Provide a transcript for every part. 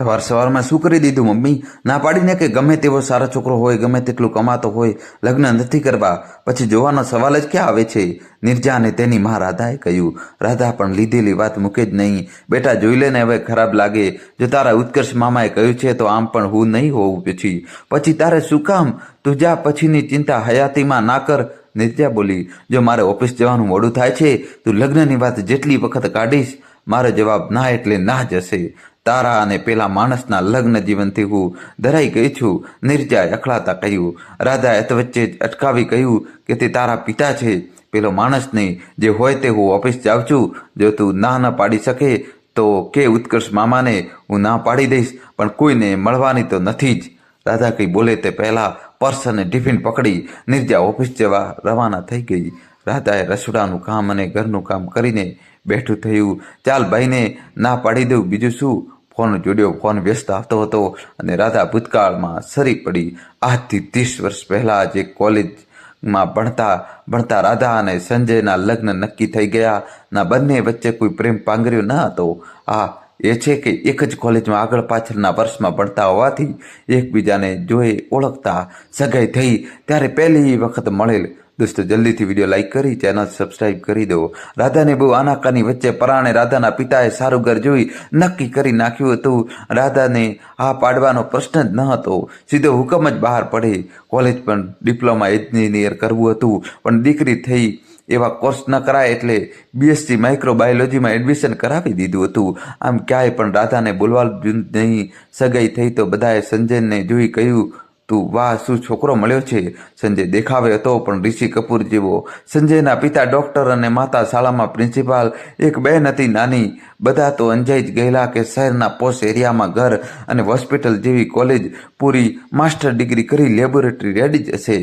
સવાર સવારમાં શું કરી દીધું મમ્મી? ના પાડીને કે ગમે તેવો સારો છોકરો હોય, ગમે તેટલું કમાતો હોય, લગ્ન નથી કરવા. પછી જોવાનો સવાલ જ ક્યાં આવે છે? નિર્જા અને તેની મા રાધાએ કહ્યું, રાધા, પણ લીધેલી વાત મૂકે જ નહીં. બેટા, જોઈ લે ને હવે ખરાબ લાગે. જો તારા ઉત્કર્ષ મામાએ કહ્યું છે, તો આમ પણ હું નહીં હોવું પછી. પછી તારે શું કામ? તું જા, પછીની ચિંતા હયાતીમાં ના કર. નિર્જા બોલી, જો મારે ઓફિસ જવાનું મોડું થાય છે, તું લગ્નની વાત જેટલી વખત કાઢીશ, મારો જવાબ ના એટલે ના જ હશે. તારા અને પેલા માણસના લગ્ન જીવનથી હું ધરાઈ ગઈ છું. નિર્જાએ અખળાતા કહ્યું, રાધા એત વચ્ચે જ અટકાવી કહ્યું કે તે તારા પિતા છે. પેલો માણસ નહીં જે હોય તે હું ઓફિસ જાઉં છું. જો તું ના ન પાડી શકે, તો કે ઉત્કર્ષ મામાને હું ના પાડી દઈશ, પણ કોઈને મળવાની તો નથી જ. રાધા કંઈ બોલે તે પહેલા પર્સ અને ટિફિન પકડી. નિર્જા ઓફિસ જવા રવાના થઈ ગઈ. રાધાએ રસોડાનું કામ અને ઘરનું કામ કરીને બેઠું થયું. ચાલ ભાઈને ના પાડી દઉં. બીજું શું? ફોન જોડ્યો. ફોન વ્યસ્ત આવતો હતો અને રાધા ભૂતકાળમાં સરી પડી. આજથી ત્રીસ વર્ષ પહેલાં જે કોલેજમાં ભણતા ભણતા રાધા અને સંજયના લગ્ન નક્કી થઈ ગયા. ના બંને વચ્ચે કોઈ પ્રેમ પાંગર્યો ન હતો. આ એ છે કે એક જ કોલેજમાં આગળ પાછળના વર્ષમાં ભણતા હોવાથી એકબીજાને જોઈ ઓળખતા સગાઈ થઈ. ત્યારે પહેલી વખત મળેલ દોસ્તો, જલ્દીથી વીડિયો લાઈક કરી, ચેનલ સબસ્ક્રાઇબ કરી દો. રાધાને બહુ આનાકાની વચ્ચે પરાણે રાધાના પિતાએ સારું ઘર જોઈ નક્કી કરી નાખ્યું હતું. રાધાને આ પાડવાનો પ્રશ્ન જ ન હતો. સીધો હુકમ જ બહાર પડે. કોલેજ પણ ડિપ્લોમા એન્જિનિયર કરવું હતું, પણ દીકરી થઈ એવા કોર્સ ન કરાય એટલે બીએસસી માઇક્રોબાયોલોજીમાં એડમિશન કરાવી દીધું હતું. આમ ક્યાંય પણ રાધાને બોલવા નહીં સગાઈ થઈ તો બધાએ સંજયને જોઈ કહ્યું તું, વાહ, શું છોકરો મળ્યો છે? સંજય દેખાવે હતો પણ ઋષિ કપૂર જેવો. સંજયના પિતા ડૉક્ટર અને માતા શાળામાં પ્રિન્સિપાલ, એક બહેન હતી નાની. બધા તો અંજાઈ જ ગયેલા કે શહેરના પોસ્ટ એરિયામાં ઘર અને હોસ્પિટલ જેવી કોલેજ પૂરી માસ્ટર ડિગ્રી કરી લેબોરેટરી રેડી જ હશે.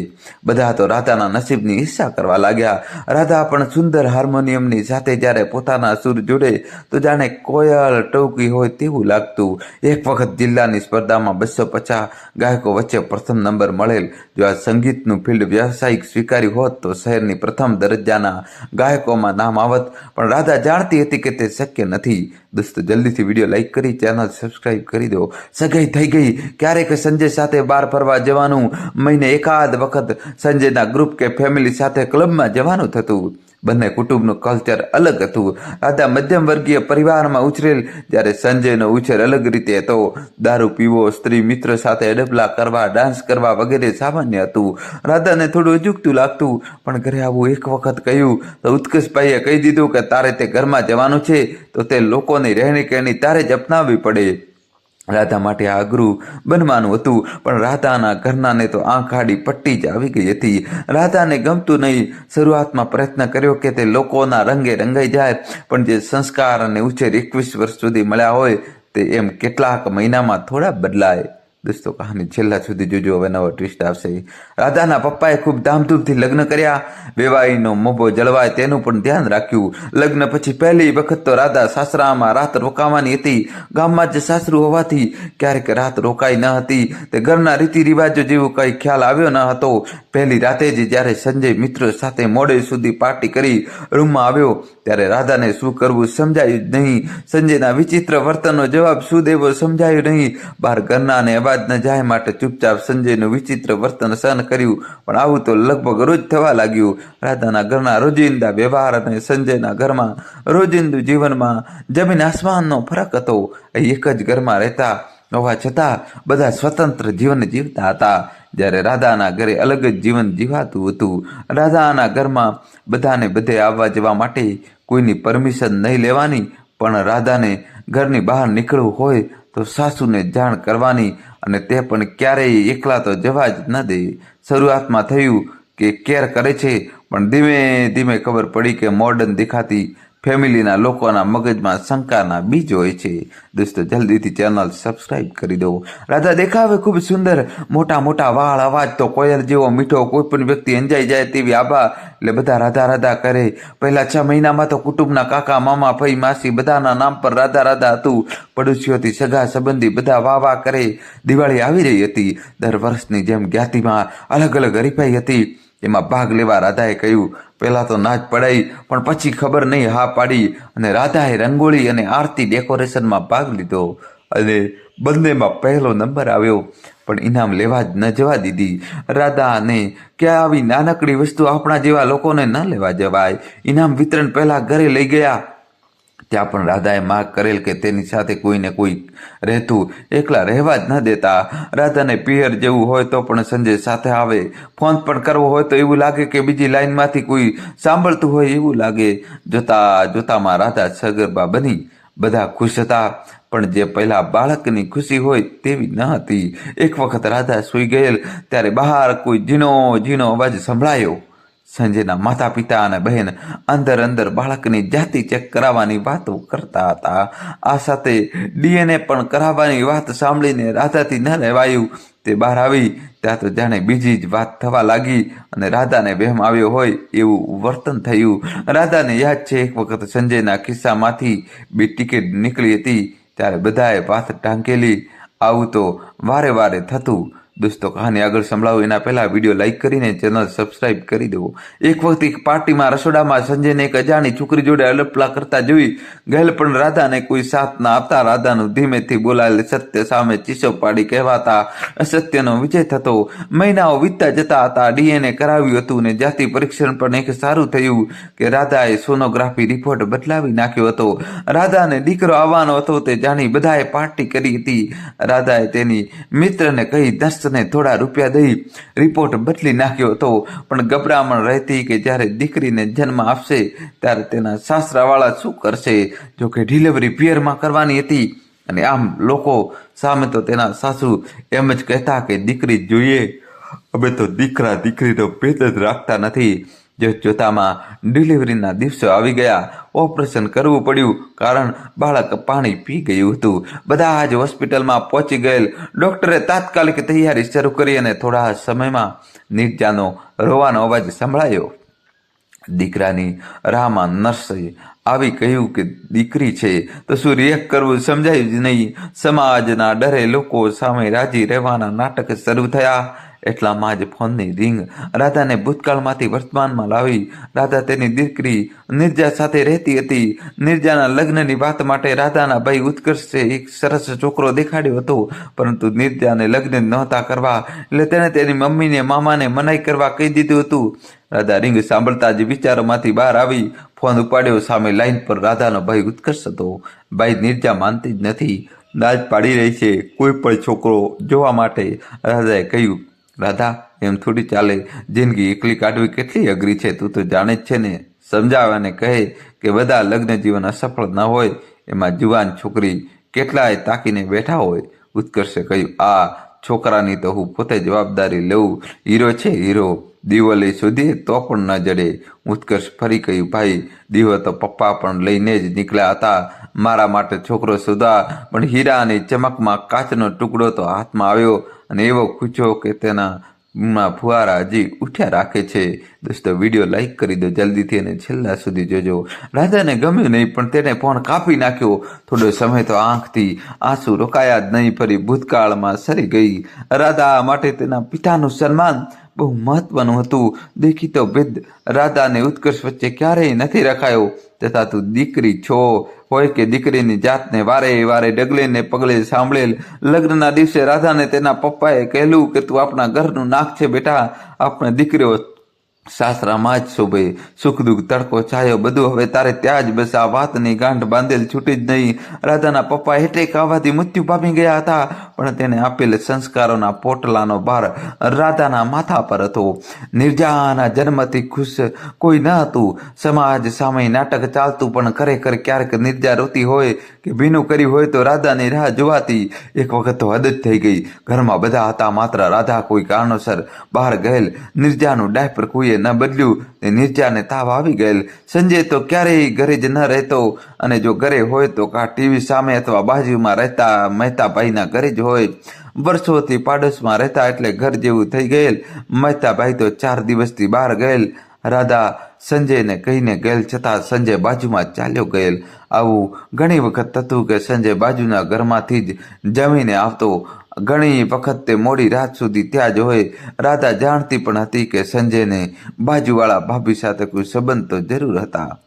બધા તો રાધાના નસીબની ઈચ્છા કરવા લાગ્યા. રાધા પણ સુંદર હાર્મોનિયમની સાથે જ્યારે પોતાના સુર જોડે, તો જાણે કોયલ ટવકી હોય તેવું લાગતું. એક વખત જિલ્લાની સ્પર્ધામાં બસો પચાસ ગાયકો વચ્ચે પ્રથમ નંબર મળેલ. જો આ સંગીતનું ફિલ્ડ વ્યવસાયિક સ્વીકાર્યું હોત, તો શહેરની પ્રથમ દરજ્જાના ગાયકોમાં નામ આવત. પણ રાધા જાણતી હતી કે તે શક્ય નથી. દોસ્તો, જલ્દીથી વીડિયો લાઈક કરી, ચેનલ સબસ્ક્રાઇબ કરી દો. સગાઈ થઈ ગઈ. ક્યારેક સંજય સાથે બહાર ફરવા જવાનું. મહિને એકાદ વખત સંજયના ગ્રુપ કે ફેમિલી સાથે ક્લબમાં જવાનું થતું. બંને કુટુંબનું કલ્ચર અલગ હતું. રાધા મધ્યમ વર્ગીય પરિવારમાં ઉછરેલ. જ્યારે સંજયનો ઉછેર અલગ રીતે હતો. દારૂ પીવો, સ્ત્રી મિત્ર સાથે અડબલા કરવા, ડાન્સ કરવા વગેરે સામાન્ય હતું. રાધાને થોડું અજુકતું લાગતું, પણ ઘરે આવું એક વખત કહ્યું, તો ઉત્કર્ષભાઈએ કહી દીધું કે તારે તે ઘરમાં જવાનું છે, તો તે લોકોની રહેણી કહેણી તારે જ અપનાવવી પડે. રાધા માટે આગરું બનવાનું હતું, પણ રાધાના ઘરનાને તો આંખ આડી પટ્ટી જ આવી ગઈ હતી. રાધાને ગમતું નહીં, શરૂઆતમાં પ્રયત્ન કર્યો કે તે લોકોના રંગે રંગાઈ જાય, પણ જે સંસ્કાર અને ઉછેર એકવીસ વર્ષ સુધી મળ્યા હોય, તે એમ કેટલાક મહિનામાં થોડા બદલાય. દોસ્તો, કહાની છેલ્લા સુધી જોજો. હવે નવો ટ્વિસ્ટ આવશે. રાધાના પપ્પાએ ખૂબ ધામધૂમથી લગ્ન કર્યા. વેવાઈનો મોભો જળવાય તેનું પણ ધ્યાન રાખ્યું. લગ્ન પછી પહેલી વખત તો રાધા સાસરામાં રાત રોકાવાની હતી. ગામમાં જ સાસરું હોવાથી ક્યારેક રાત રોકાઈ ન હતી. તે ઘરના રીતિ રિવાજો જેવું કંઈ ખ્યાલ આવ્યો ન હતો. પહેલી રાતે જ જ્યારે સંજય મિત્રો સાથે મોડે સુધી પાર્ટી કરી રૂમમાં આવ્યો, ત્યારે રાધાને શું કરવું સમજાયું નહીં. સંજયના વિચિત્ર વર્તનનો જવાબ શું દેવો સમજાયું નહીં. બહાર ઘરના અને અવાજ ન જાય માટે ચૂપચાપ સંજયનું વિચિત્ર વર્તન સહન કર્યું, પણ આવું તો લગભગ રોજ થવા લાગ્યું. રાધાના ઘરના રોજિંદા વ્યવહાર અને સંજયના ઘરમાં રોજિંદુ જીવનમાં જમીન આસમાનનો ફરક હતો. એક જ ઘરમાં રહેતા હોવા છતાં બધા સ્વતંત્ર જીવન જીવતા હતા. જ્યારે રાધાના ઘરે અલગ જ જીવન જીવાતું હતું, રાધાના ઘરમાં બધાને બધે આવવા જવા માટે કોઈની પરમિશન નહીં લેવાની, પણ રાધાને ઘરની બહાર નીકળવું હોય તો સાસુને જાણ કરવાની અને તે પણ ક્યારેય એકલા તો જવા જ ન દે. શરૂઆતમાં થયું કે કેર કરે છે, પણ ધીમે ધીમે ખબર પડી કે મોર્ડન દેખાતી ફેમિલીના લોકોના મગજમાં શંકાના બીજ હોય છે. દોસ્તો, જલ્દીથી ચેનલ સબસ્ક્રાઇબ કરી દો. રાધા, દેખાવે ખૂબ સુંદર. મોટા મોટા વાળ, અવાજ તો કોયલ જેવો મીઠો. કોઈ પણ વ્યક્તિ અંજાઈ જાય તેવી આભા. એટલે બધા રાધા રાધા કરે. પહેલા છ મહિનામાં તો કુટુંબના કાકા, મામા, ભાઈ, માસી બધાના નામ પર રાધા રાધા હતું. પડોશીઓથી સગા સંબંધી બધા વાહ વાહ કરે. દિવાળી આવી રહી હતી. દર વર્ષની જેમ જ્ઞાતિમાં અલગ અલગ હરીફાઈ હતી. એમાં ભાગ લેવા રાધાએ કહ્યું, પહેલાં તો ના જ પડાઈ, પણ પછી ખબર નહીં હા પાડી. અને રાધાએ રંગોળી અને આરતી ડેકોરેશનમાં ભાગ લીધો અને બંનેમાં પહેલો નંબર આવ્યો. પણ ઇનામ લેવા જ ન જવા દીધી. રાધાને, ક્યાં આવી નાનકડી વસ્તુ આપણા જેવા લોકોને ન લેવા જવાય? ઇનામ વિતરણ પહેલાં ઘરે લઈ ગયા. ત્યાં પણ રાધાએ માગ કરેલ કે તેની સાથે કોઈને કોઈ રહેતું એકલા રહેવા જ ન દેતા. રાધાને પિયર જેવું હોય તો પણ સંજય સાથે આવે. ફોન પણ કરવો હોય તો એવું લાગે કે બીજી લાઈનમાંથી કોઈ સાંભળતું હોય એવું લાગે. જોતા જોતામાં રાધા સગર્ભા બની. બધા ખુશ હતા. પણ જે પહેલાં બાળકની ખુશી હોય તેવી ન હતી. એક વખત રાધા સૂઈ ગયેલ. ત્યારે બહાર કોઈ ઝીણો ઝીણો અવાજ સંભળાયો. સંજયના માતા પિતા અને બહેન અંદર અંદર બાળકની જાતિ ચેક કરાવવાની વાતો કરતા હતા. આ સાથે ડીએનએ પણ કરાવવાની વાત સાંભળીને રાધાથી ન રહેવાયું તે બહાર આવી, ત્યાં તો જાણે બીજી જ વાત થવા લાગી અને રાધાને વહેમ આવ્યો હોય એવું વર્તન થયું. રાધાને યાદ છે, એક વખત સંજયના ખિસ્સામાંથી બે ટિકિટ નીકળી હતી, ત્યારે બધાએ વાત ઢાંકેલી આવું તો વારે વારે થતું દોસ્તો કહાની આગળ સંભળાવું. એના પહેલાં વીડિયો લાઇક કરીને ચેનલ સબસ્ક્રાઇબ કરી દેવો. એક વખત એક પાર્ટીમાં રસોડામાં સંજયને એક અજાણી છોકરી જોડે અલપલા કરતા જોઈ ગયેલ પણ રાધાને કોઈ સાથ ના આપતા રાધાનું ધીમેથી બોલાયેલ સત્ય સામે ચીસો પાડી કહેવાતા અસત્યનો વિજય થતો. મહિનાઓ વીતતા જતા હતા. ડીએનએ કરાવ્યું હતું ને જાતિ પરીક્ષણ પણ એક સારું થયું કે રાધાએ સોનોગ્રાફી રિપોર્ટ બદલાવી નાખ્યો હતો. રાધાને દીકરો આવવાનો હતો તે જાણી બધાએ પાર્ટી કરી હતી. રાધાએ તેની મિત્રને કહી દસ્તને થોડા રૂપિયા દઈ રિપોર્ટ બદલી નાખ્યો હતો. પણ ગભરામણ રહેતી કે જ્યારે દીકરીને જન્મ આપશે, ત્યારે તેના સાસરાવાળા શું કરશે? જો કે ડિલિવરી પિયરમાં કરવાની હતી. અને આમ લોકો સામે તો તેના સાસુ એમ જ કહેતા કે દીકરી જોઈએ. અમે તો દીકરા દીકરીનો ભેદ જ રાખતા નથી. જોતામાં ડિલિવરીના દિવસો આવી ગયા, ઓપરેશન કરવું પડ્યું કારણ બાળક પાણી પી ગયું હતું. બધા જ હોસ્પિટલમાં પહોંચી ગયેલ. ડૉક્ટરે તાત્કાલિક તૈયારી શરૂ કરી અને થોડા સમયમાં નિર્જાનો રોવાનો અવાજ સંભળાયો. દીકરાની રાહમાં નર્સે આવી કહ્યું કે, દીકરી છે, તો શું રિએક્ટ કરવું સમજાયું જ નહીં. સમાજના ડરે લોકો સામે રાજી રહેવાના નાટક શરૂ થયા. એટલામાં જ ફોનની રિંગ રાધાને ભૂતકાળમાંથી વર્તમાનમાં લાવી. રાધા તેની દીકરી નિર્જા સાથે રહેતી હતી. નિર્જાના લગ્નની વાત માટે રાધાના ભાઈ ઉત્કર્ષે એક સરસ છોકરો દેખાડ્યો હતો. પરંતુ નિર્જાને લગ્ન નહોતા કરવા એટલે તેણે તેની મમ્મીને મામાને મનાઈ કરવા કહી દીધું હતું. રાધા રિંગ સાંભળતા જ વિચારોમાંથી બહાર આવી. ફોન ઉપાડ્યો સામે લાઈન પર રાધાનો ભાઈ ઉત્કર્ષ હતો. ભાઈ, નિર્જા માનતી જ નથી. દાજ પાડી રહી છે કોઈ પણ છોકરો જોવા માટે. રાધાએ કહ્યું રાધા, એમ થોડી ચાલે, જિંદગી એકલી કાઢવી કેટલી અઘરી છે, તું તો જાણે જ છે ને. સમજાવે અને કહે કે બધા લગ્ન જીવન અસફળ ન હોય, એમાં જુવાન છોકરી કેટલાય તાકીને બેઠા હોય. ઉત્કર્ષે કહ્યું, આ છોકરાની તો હું પોતે જવાબદારી લઉં. હીરો છે હીરો. દીવો લઈ શોધીએ તો પણ ન જડે. ઉત્કર્ષ ફરી કહ્યું, ભાઈ, દીવો તો પપ્પા પણ લઈને જ નીકળ્યા હતા. મારા માટે છોકરો શોધા પણ હીરાની ચમકમાં કાચનો ટુકડો તો હાથમાં આવ્યો. અને એવો ખૂચો કે તેના માં ફુવારા હજી ઉઠ્યા રાખે છે. દોસ્તો, વીડિયો લાઈક કરી દો જલ્દીથી અને છેલ્લા સુધી જોજો. રાજાને ગમ્યું નહીં, પણ તેને ફોન કાપી નાખ્યો. થોડો સમય તો આંખથી આંસુ રોકાયા જ નહીં, ફરી ભૂતકાળમાં સરી ગઈ. રાધા માટે તેના પિતાનું સન્માન બહુ મહત્વનું હતું. દેખીતો ભેદ રાધા અને ઉત્કર્ષ વચ્ચે ક્યારેય નથી રખાયો. તથા તું દીકરી છો. હોય કે દીકરીની જાતને વારે વારે ડગલે ને પગલે સાંભળેલ લગ્નના દિવસે રાધાને તેના પપ્પાએ કહેલું કે તું આપણા ઘરનું નાક છે બેટા. આપણે દીકરીઓ સાસરામાં જ શોભે સુખ દુઃખ, તડકો, છાયો બધું હવે તારે ત્યાં જ બસ આ વાતની ગાંઠ બાંધેલ છૂટી જ નહીં. રાધાના પપ્પા હેઠે ખાવાથી મૃત્યુ પામી ગયા હતા, પણ તેને આપેલ સંસ્કારોના પોટલાનો ભાર રાધાના માથા પર હતો. નિર્જાના જન્મથી ખુશ કોઈ ન હતું. સમાજ સામે નાટક ચાલતું પણ ખરેખર ક્યારેક નિર્જા રોતી હોય કે ભીનું કર્યું હોય તો રાધાની રાહ જોવાતી એક વખત તો હદ જ થઈ ગઈ. ઘરમાં બધા હતા, માત્ર રાધા કોઈ કારણોસર બહાર ગયેલ. નિર્જાનું ડાયપર કોઈએ ન બદલ્યું નિર્જાને તાવ આવી ગયેલ. સંજય તો ક્યારેય ઘરે જ ન રહેતો અને જો ઘરે હોય તો કા ટીવી સામે અથવા બાજુમાં રહેતા મહેતાભાઈના ઘરે જ હોય. વર્ષોથી પાડોશમાં રહેતા એટલે ઘર જેવું થઈ ગયેલ. મહેતાભાઈ તો ચાર દિવસથી બહાર ગયેલ. રાધા સંજયને કહીને ગયેલ છતાં સંજય બાજુમાં ચાલ્યો ગયેલ. આવું ઘણી વખત થતું કે સંજય બાજુના ઘરમાંથી જ જમીને આવતો ઘણી વખત તે મોડી રાત સુધી ત્યાં જ હોય. રાધા જાણતી પણ હતી કે સંજયને બાજુવાળા ભાભી સાથે કોઈ સંબંધ તો જરૂર હતા.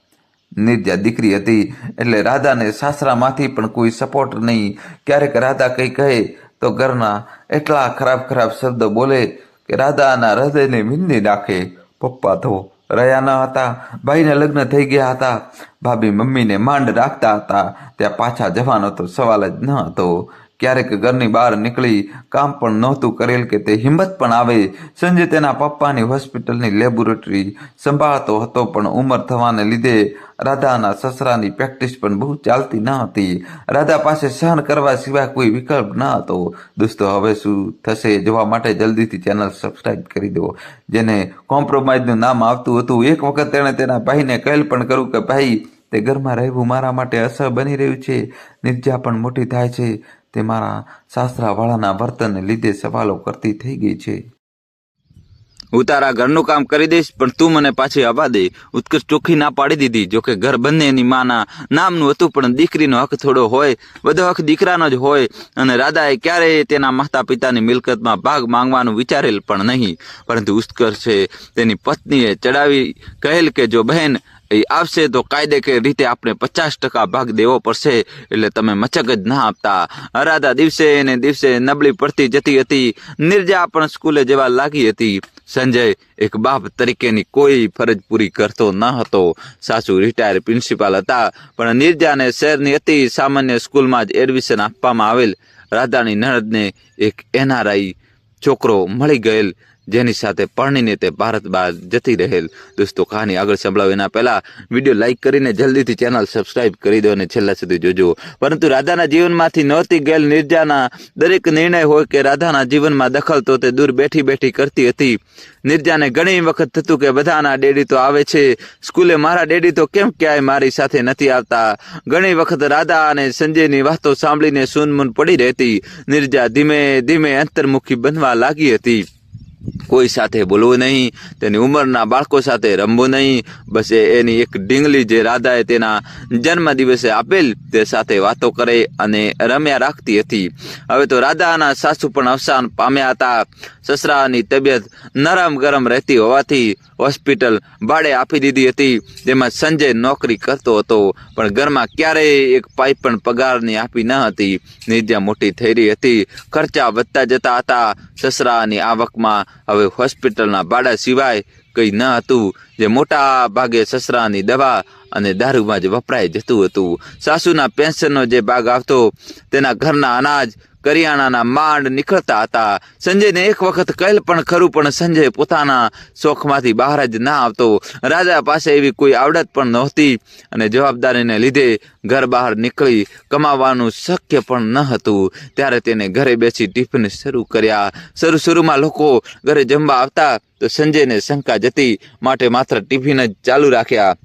નિર્જા દીકરી હતી, એટલે રાધાને સાસરામાંથી પણ કોઈ સપોર્ટ નહીં. ક્યારેક રાધા કંઈ કહે તો ઘરના એટલા ખરાબ ખરાબ શબ્દો બોલે કે રાધાના હૃદયને વિંદી નાખે. પપ્પા તો રહ્યા ન હતા, ભાઈને લગ્ન થઈ ગયા હતા. ભાભી મમ્મીને માંડ રાખતા હતા. ત્યાં પાછા જવાનો તો સવાલ જ ન હતો. ક્યારેક ઘરની બહાર નીકળી કામ પણ નહોતું કરેલ કે તે હિંમત પણ આવે. સંજય તેના પપ્પાની હોસ્પિટલની લેબોરેટરી સંભાળતો હતો, પણ ઉંમર થવાને લીધે રાધાના સસરાની પ્રેક્ટિસ પણ બહુ ચાલતી ન હતી. રાધા પાસે સહન કરવા સિવાય કોઈ વિકલ્પ ન હતો. દોસ્તો, હવે શું થશે જોવા માટે જલ્દીથી ચેનલ સબસ્ક્રાઇબ કરી દો. જેને કોમ્પ્રોમાઇઝનું નામ આવતું હતું, એક વખત તેણે તેના ભાઈને કહેલ પણ કર્યું કે, ભાઈ, તે ઘરમાં રહેવું મારા માટે અસર બની રહ્યું છે. નિર્જા પણ મોટી થાય છે. તે મારા સાસરાવાળાના વર્તનને લીધે સવાલો કરતી થઈ ગઈ છે. હું તારા ઘરનું કામ કરી દઈશ, પણ તું મને પાછી આવવા દે. ઉત્કર્ષ ચોખ્ખી ના પાડી દીધી જોકે ઘર બંનેની માના નામનું હતું, પણ દીકરીનો હક થોડો હોય, બધો હક દીકરાનો જ હોય, અને રાધાએ ક્યારેય તેના માતા પિતાની મિલકતમાં ભાગ માંગવાનું વિચારેલ પણ નહીં. પરંતુ ઉત્કર્ષે તેની પત્નીએ ચડાવી કહેલ કે, જો બહેન એ આવશે તો કાયદે કે રીતે આપણે પચાસ ટકા ભાગ દેવો પડશે. એટલે તમે મચક જ ના આપતા. અરાધા દિવસે ને દિવસે નબળી પડતી જતી હતી. નિર્જા પણ સ્કૂલે જવા લાગી હતી. સંજય એક બાપ તરીકેની કોઈ ફરજ પૂરી કરતો ન હતો. સાસુ રિટાયર પ્રિન્સિપાલ હતા. પણ નિર્જાને શહેરની અતિ સામાન્ય સ્કૂલમાં જ એડમિશન આપવામાં આવેલ. રાધાની નણદને એક એનઆરઆઈ છોકરો મળી ગયેલ. જેની સાથે પરણીને તે ભારત બહાર જતી રહેલ. દોસ્તો, કહાની આગળ સંભળાવે એના પહેલા વીડિયો લાઇક કરીને જલ્દીથી ચેનલ સબસ્ક્રાઇબ કરી દો અને છેલ્લા સુધી જોજો. પરંતુ રાધાના જીવનમાંથી નહોતી ગયેલ નિર્જાના દરેક નિર્ણય હોય કે રાધાના જીવનમાં દખલ તો તે દૂર બેઠી બેઠી કરતી હતી. નિર્જાને ઘણી વખત થતું કે બધાના ડેડી તો આવે છે. સ્કૂલે મારા ડેડી તો કેમ ક્યાંય મારી સાથે નથી આવતા? ઘણી વખત રાધા અને સંજયની વાતો સાંભળીને સૂનમૂન પડી રહેતી. નિર્જા ધીમે ધીમે અંતર્મુખી બનવા લાગી હતી. કોઈ સાથે બોલવું નહીં, તેની ઉંમરના બાળકો સાથે રમવું નહીં. બસ એની એક ઢીંગલી જે રાધાએ તેના જન્મ દિવસે આપેલ તે સાથે વાતો કરે અને રમ્યા રાખતી હતી. હવે તો રાધાના સાસુ પણ અવસાન પામ્યા હતા. સસરાની તબિયત નરમ ગરમ રહેતી હોવાથી હોસ્પિટલ ભાડે આપી દીધી હતી. જેમાં સંજય નોકરી કરતો હતો, પણ ઘરમાં ક્યારેય એક પાઇપ પણ પગારની આપી ન હતી. નિદ્યા મોટી થઈ રહી હતી. ખર્ચા વધતા જતા હતા. સસરાની આવકમાં હવે હોસ્પિટલના ભાડા સિવાય કંઈ ન હતું. જે મોટા ભાગે સસરાની દવા અને દારૂમાં જ વપરાઈ જતું હતું. સાસુના પેન્શનનો જે ભાગ આવતો, તેના ઘરના અનાજ કરિયાણાના માંડ નીકળતા હતા. સંજયને એક વખત કહેલ પણ ખરું, પણ સંજય પોતાના શોખમાંથી બહાર જ ના આવતો. રાજા પાસે એવી કોઈ આવડત પણ નહોતી અને જવાબદારીને લીધે ઘર બહાર નીકળી કમાવાનું શક્ય પણ ન હતું. ત્યારે તેને ઘરે બેસી ટિફિન શરૂ કર્યા. શરૂ, શરૂમાં લોકો ઘરે જમવા આવતા તો સંજયને શંકા જતી માટે માત્ર ટિફિન જ ચાલુ રાખ્યા.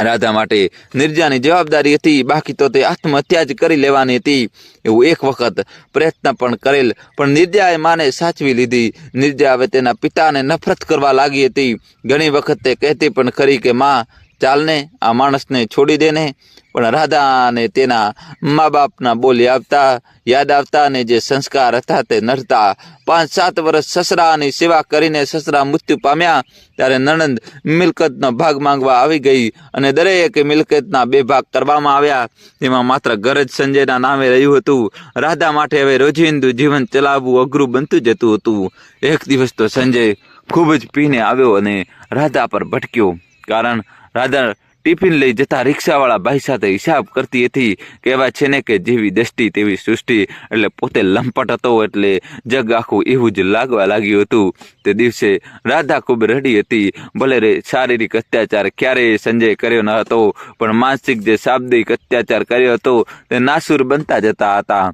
રાધા માટે નિર્જાની જવાબદારી હતી. બાકી તો તે આત્મહત્યા જ કરી લેવાની હતી. એવું એક વખત પ્રયત્ન પણ કરેલ, પણ નિર્જાએ માને સાચવી લીધી. નિર્જા હવે તેના પિતાને નફરત કરવા લાગી હતી. ઘણી વખત તે કહેતી પણ ખરી કે, માં ચાલને, આ માણસને છોડી દેને. પણ રાધા અને તેના મા બાપના બોલી આવતા, યાદ આવતા અને જે સંસ્કાર હતા તે નડતા. પાંચ સાત વર્ષ સસરાની સેવા કરીને સસરા મૃત્યુ પામ્યા, ત્યારે નણંદ મિલકતનો ભાગ માંગવા આવી ગઈ અને દરેક મિલકતના બે ભાગ કરવામાં આવ્યા. તેમાં માત્ર ઘર જ સંજયના નામે રહ્યું હતું. રાધા માટે હવે રોજિંદુ જીવન ચલાવવું અઘરું બનતું જતું હતું. એક દિવસ તો સંજય ખૂબ જ પીને આવ્યો અને રાધા પર ભટક્યો. કારણ રાધા ટિફિન લઈ જતા રિક્ષાવાળા ભાઈ સાથે હિસાબ કરતી હતી. કહેવાય છે ને કે જેવી દ્રષ્ટિ તેવી સૃષ્ટિ. એટલે પોતે લંપટ હતો એટલે જગ આખું એવું જ લાગવા લાગ્યું હતું. તે દિવસે રાધા ખૂબ રડી હતી. ભલે રે શારીરિક અત્યાચાર ક્યારેય સંજય કર્યો ન હતો, પણ માનસિક જે શાબ્દિક અત્યાચાર કર્યો હતો, તે નાસુર બનતા જતા હતા.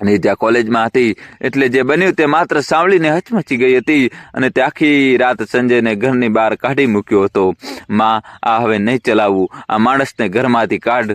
અને ત્યાં કોલેજમાં હતી. એટલે જે બન્યું તે માત્ર સાંભળીને હચમચી ગઈ હતી અને તે આખી રાત સંજયને ઘરની બહાર કાઢી મૂક્યો હતો. માં, આ હવે નહીં ચલાવવું આ માણસને ઘરમાંથી કાઢ.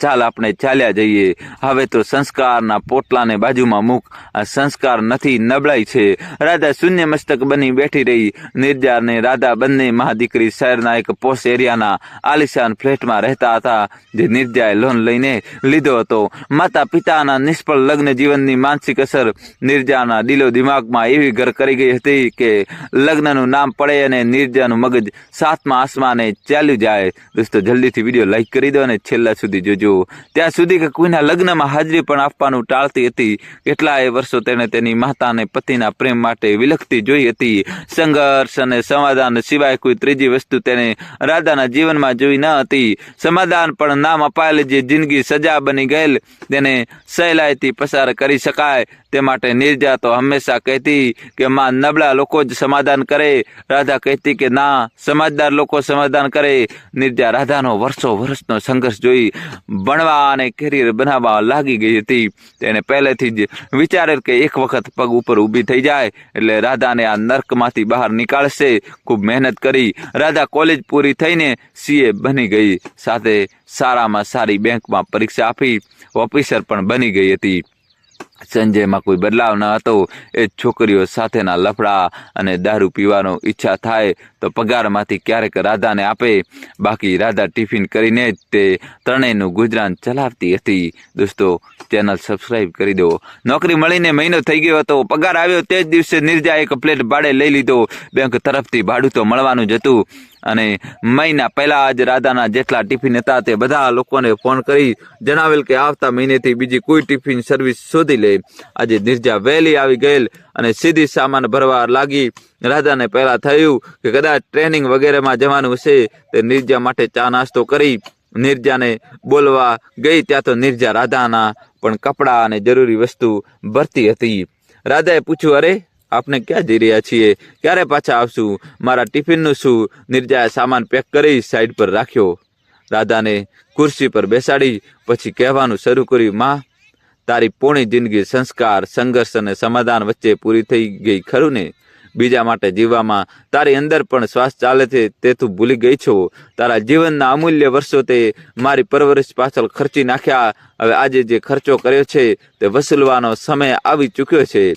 ચાલ આપણે ચાલ્યા જઈએ. હવે તો સંસ્કારના પોટલાને બાજુમાં મૂક. આ સંસ્કાર નથી, નબળાઈ છે. રાધા શૂન્ય મસ્તક બની બેઠી રહી. નિર્જા અને રાધા બંને મહાદીકરી શહેરના એક પોસ્ટ એરિયાના આલિશાન ફ્લેટમાં રહેતા હતા, જે નિર્જાએ લોન લઈને લીધો હતો. માતા પિતાના નિષ્ફળ લગ્ન જીવનની માનસિક અસર નિર્જાના દિલો દિમાગમાં એવી ઘર કરી ગઈ હતી કે લગ્નનું નામ પડે અને નિર્જાનું મગજ સાતમા આસમાને ચાલ્યું જાય. દોસ્તો, જલ્દીથી વીડિયો લાઈક કરી દો અને છેલ્લા સુધી જોજો. ત્યાં સુધી કે કોઈના લગ્નમાં હાજરી પણ આપવાનું ટાળતી હતી. કેટલાય વર્ષો તેણે તેની માતા અને પતિના પ્રેમ માટે વિલખતી જોઈ હતી. સંઘર્ષ અને સમાધાન સિવાય કોઈ ત્રીજી વસ્તુ તેને રાધાના જીવનમાં જોઈ ન હતી. સમાધાન પણ નામ અપાયેલ જે જિંદગી સજા બની ગયેલ. તેને સહેલાઈથી પસાર કરી શકાય. તે માટે નિર્જા તો હંમેશા કહેતી કે માં નબળા લોકો જ સમાધાન કરે. રાધા કહેતી કે ના, સમજદાર લોકો સમાધાન કરે. નિર્જા રાધાનો વર્ષો વર્ષનો સંઘર્ષ જોઈ ભણવા અને કેરિયર બનાવવા લાગી ગઈ હતી. તેને પહેલેથી જ વિચારેલ કે એક વખત પગ ઉપર ઊભી થઈ જાય એટલે રાધાને આ નર્કમાંથી બહાર નીકાળશે. ખૂબ મહેનત કરી. રાધા કોલેજ પૂરી થઈને સીએ બની ગઈ. સાથે સારામાં સારી બેંકમાં પરીક્ષા આપી. ઓફિસર પણ બની ગઈ હતી. સંજયમાં કોઈ બદલાવ ન હતો. એ છોકરીઓ સાથેના લફડા અને દારૂ પીવાનો ઈચ્છા થાય તો પગારમાંથી ક્યારેક રાધાને આપે. બાકી રાધા ટિફિન કરીને જ તે ત્રણેયનું ગુજરાન ચલાવતી હતી. દોસ્તો, ચેનલ સબસ્ક્રાઈબ કરી દો. નોકરી મળીને મહિનો થઈ ગયો હતો. પગાર આવ્યો તે જ દિવસે નિર્જા એક પ્લેટ ભાડે લઈ લીધો. બેંક તરફથી ભાડું તો મળવાનું જ હતું. અને મહિના પહેલા આજ રાધાના જેટલા ટિફિન હતા તે બધા લોકોને ફોન કરી જણાવેલ કે આવતા મહિનેથી બીજી કોઈ ટિફિન સર્વિસ શોધી લે. આજે નિર્જા વહેલી આવી ગયેલ અને સીધી સામાન ભરવા લાગી. રાધાને પહેલા થયું કે કદાચ ટ્રેનિંગ વગેરેમાં જવાનું હશે તે નિર્જા માટે ચા નાસ્તો કરી. નિર્જાને બોલવા ગઈ ત્યાં તો નિર્જા રાધાના પણ કપડાં અને જરૂરી વસ્તુ ભરતી હતી. રાધાએ પૂછ્યું, અરે આપણે ક્યાં જઈ રહ્યા છીએ? ક્યારે પાછા આવશું? મારા ટિફિનનું શું? નિર્જાએ સામાન પેક કરી સાઈડ પર રાખ્યો. રાધાને ખુરશી પર બેસાડી, પછી કહેવાનું શરૂ કર્યું, માં, તારી પૂર્ણ જિંદગી સંસ્કાર, સંઘર્ષ અને સમાધાન વચ્ચે પૂરી થઈ ગઈ, ખરું ને? બીજા માટે જીવવામાં તારી અંદર પણ શ્વાસ ચાલે છે, તે તું ભૂલી ગઈ છો. તારા જીવનના અમૂલ્ય વર્ષો તે મારી પરવરિશ પાછળ ખર્ચી નાખ્યા. હવે આજે જે ખર્ચો કર્યો છે, તે વસૂલવાનો સમય આવી ચૂક્યો છે.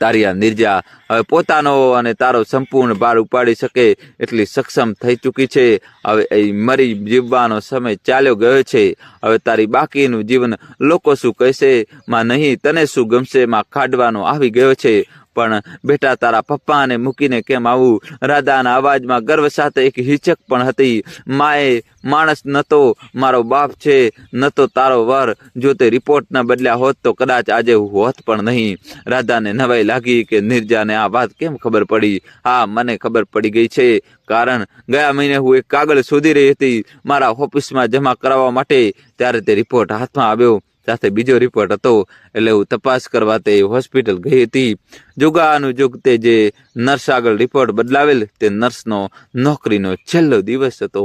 તારી આ નિર્જા હવે પોતાનો અને તારો સંપૂર્ણ ભાર ઉપાડી શકે એટલી સક્ષમ થઈ ચૂકી છે. હવે એ મરી જીવવાનો સમય ચાલ્યો ગયો છે. હવે તારી બાકીનું જીવન લોકો શું કહેશે? માં નહીં, તને શું ગમશે? માં કાઢવાનો આવી ગયો છે. પણ બેટા, તારા પપ્પાને મૂકીને કેમ આવું? રાધાના અવાજમાં ગર્વ સાથે એક હિચક પણ હતી. માએ, માણસ ન તો મારો બાપ છે, નતો તારો વર. જો તે રિપોર્ટના બદલ્યા હોત તો કદાચ આજે હું હોત પણ નહીં. રાધાને નવાઈ લાગી કે નિર્જાને આ વાત કેમ ખબર પડી? હા, મને ખબર પડી ગઈ છે. કારણ ગયા મહિને હું એક કાગળ શોધી રહી હતી. મારા ઓફિસમાં જમા કરાવવા માટે. ત્યારે તે રિપોર્ટ હાથમાં આવ્યો. સાથે બીજો રિપોર્ટ હતો. એટલે હું તપાસ કરવા તે હોસ્પિટલ ગઈ હતી. જોગાનુજોગ તે જે નર્સ આગળ રિપોર્ટ બદલાવેલ, તે નર્સનો નોકરીનો છેલ્લો દિવસ હતો.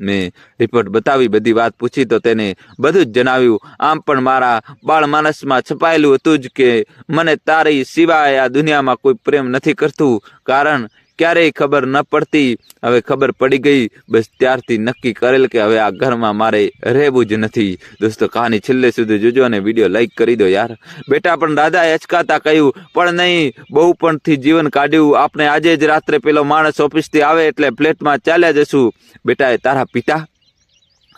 મેં રિપોર્ટ બતાવી, બધી વાત પૂછી તો તેને બધું જ જણાવ્યું. આમ પણ મારા બાળ માનસમાં છપાયેલું હતું જ કે મને તારી સિવાય આ દુનિયામાં કોઈ પ્રેમ નથી કરતું. કારણ ક્યારેય ખબર ન પડતી. હવે ખબર પડી ગઈ. બસ ત્યારથી નક્કી કરેલ કે હવે આ ઘરમાં મારે રહેવું જ નથી. દોસ્તો, કહાની છેલ્લે સુધી જોજો અને વીડિયો લાઈક કરી દો યાર. બેટા પણ રાધાએ અચકાતા કહ્યું, પણ નહીં, બહુ પણથી જીવન કાઢ્યું. આપણે આજે જ રાત્રે પેલો માણસ ઓફિસથી આવે એટલે ફ્લેટમાં ચાલ્યા જશું. બેટાએ તારા પિતા?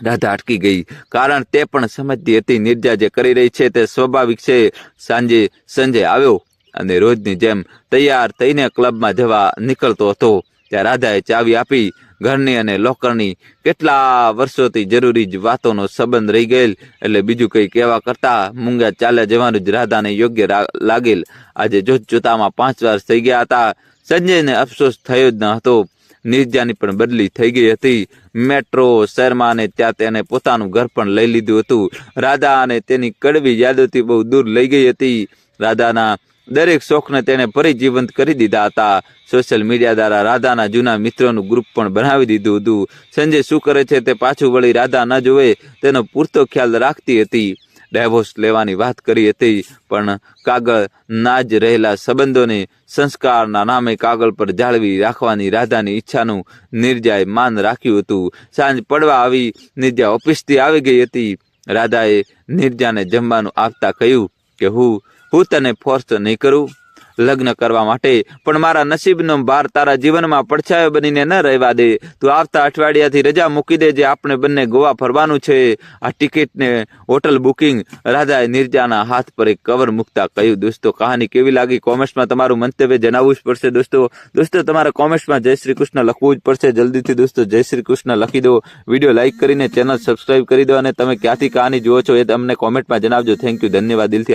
રાધા અટકી ગઈ. કારણ તે પણ સમજતી હતી. નિર્જા જે કરી રહી છે તે સ્વાભાવિક છે. સાંજે સંજય આવ્યો. અને રોજની જેમ તૈયાર થઈને ક્લબમાં જવા નીકળતો હતો. ત્યાં રાધાએ ચાવી આપી, ઘરની અને લોકરની કેટલા વર્ષોથી જરૂરી જ વાતોનો સંબંધ રહી ગયેલ. એટલે બીજું કંઈ કહેવા કરતા મૂંગા ચાલ્યા જવાનું જ રાધાને યોગ્ય લાગેલ. આજે જોત જોતામાં પાંચ વર્ષ થઈ ગયા હતા. સંજયને અફસોસ થયો જ ન હતો. નિર્જાની પણ બદલી થઈ ગઈ હતી. મેટ્રો શહેરમાં અને ત્યાં તેને પોતાનું ઘર પણ લઈ લીધું હતું. રાધા અને તેની કડવી યાદોથી બહુ દૂર લઈ ગઈ હતી. રાધાના દરેક શોખને તેણે ફરી જીવંત કરી દીધા હતા. સોશિયલ મીડિયા દ્વારા રાધાના જૂના મિત્રોનું ગ્રુપ પણ બનાવી દીધું હતું. સંજય શું કરે છે તે પાછું વળી રાધા ન જોવે તેનો પૂરતો ખ્યાલ રાખતી હતી. ડાયવોર્સ લેવાની વાત કરી હતી, પણ કાગળ ના જ રહેલા સંબંધોને સંસ્કારના નામે કાગળ પર જાળવી રાખવાની રાધાની ઈચ્છાનું નિર્જાએ માન રાખ્યું હતું. સાંજ પડવા આવી નિર્જા ઓફિસથી આવી ગઈ હતી. રાધાએ નિર્જાને જમવાનું આપતા કહ્યું કે, હું હું તને ફોર્સ નહીં કરું, લગ્ન કરવા માટે, પણ મારા નસીબનો ભાર તારા જીવનમાં પડછાયો બનીને ન રહેવા દે. તું આવતા અઠવાડિયાથી રજા મૂકી દે જે આપણે બંને ગોવા ફરવાનું છે. આ ટિકિટ ને હોટલ બુકિંગ રાધાએ નિર્જાના હાથ પર એક કવર મૂકતા કહ્યું, દોસ્તો, કહાની કેવી લાગી? કોમેન્ટ્સમાં તમારું મંતવ્ય જણાવવું જ પડશે, દોસ્તો. દોસ્તો, તમારે કોમેન્ટ્સમાં જય શ્રી કૃષ્ણ લખવું જ પડશે. જલ્દીથી, દોસ્તો, જય શ્રી કૃષ્ણ લખી દો. વીડિયો લાઇક કરીને ચેનલ સબસ્ક્રાઇબ કરી દો અને તમે ક્યાંથી કહાની જુઓ છો એ તમને કોમેન્ટમાં જણાવજો. થેન્ક યુ, ધન્યવાદ. દિલથી